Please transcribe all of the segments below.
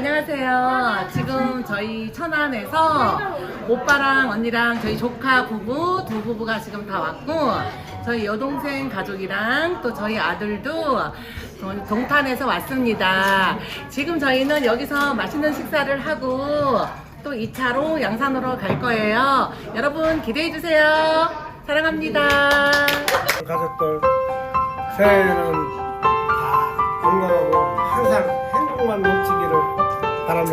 안녕하세요. 지금 저희 천안에서 오빠랑 언니랑 저희 조카 부부 두 부부가 지금 다 왔고 저희 여동생 가족이랑 또 저희 아들도 동- 동탄에서 왔습니다. 지금 저희는 여기서 맛있는 식사를 하고 또 2차로 양산으로 갈 거예요. 여러분 기대해 주세요. 사랑합니다. 가족들 새해에는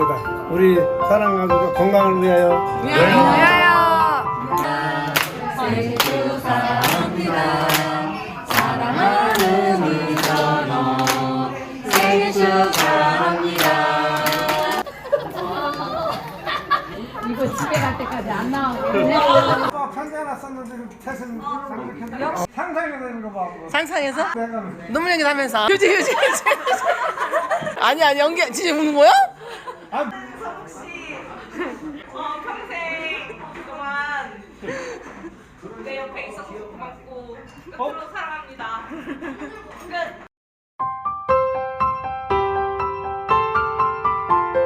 바랍니다. 우리 사랑 가족의 건강을 위하여 생일 축하합니다. 사랑하는 이전호 생일 축하합니다. 이거 집에 갈 때까지 안 나오고 아, 편지 하나 썼는데 태생 상상이 되는 거 봐. 상상해서? 내가 눈물 연기 하면서 휴지 휴지 휴지 아니 아니 연기 진짜 우는 거야? 아, 어, 평생 동안 내 옆에 있어서 고맙고 끝으로 사랑합니다. 끝.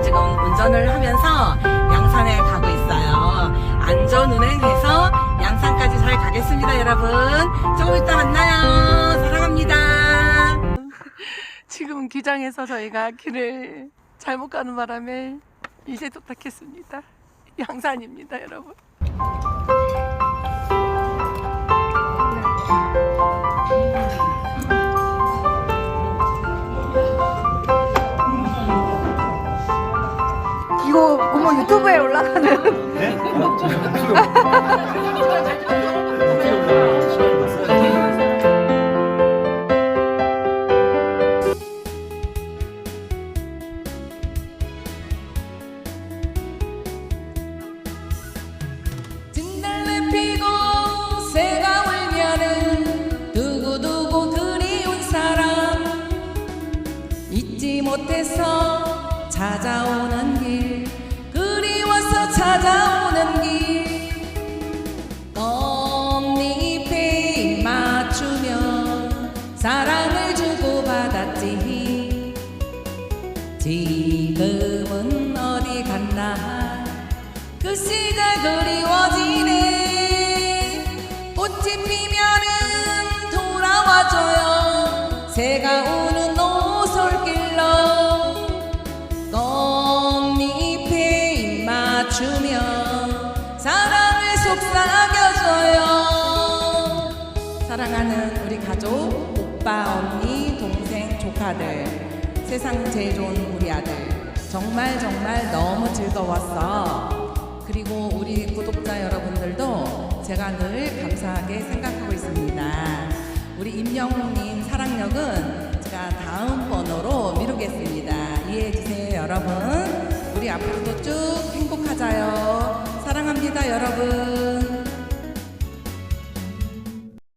지금 운전을 하면서 양산에 가고 있어요. 안전 운행해서 양산까지 잘 가겠습니다, 여러분. 조금 이따 만나요. 사랑합니다. 지금 기장에서 저희가 길을 잘못 가는 바람에 이제 도착했습니다. 양산입니다, 여러분. 이거 어머 유튜브에 올라가는 진 못해서 찾아오는 길 그리워서 찾아오는 길. 입 맞추며 사랑을 주고받았지. 지금은 어디 갔나? 그 시절 그리워지네. 꽃이 피면 속삭여줘요. 사랑하는 우리 가족 오빠 언니 동생 조카들 세상 제일 좋은 우리 아들 정말 정말 너무 즐거웠어. 그리고 우리 구독자 여러분들도 제가 늘 감사하게 생각하고 있습니다. 우리 임영웅님 사랑력은 제가 다음 번호로 미루겠습니다. 이해해 주세요 여러분. 우리 앞으로도 쭉 여러분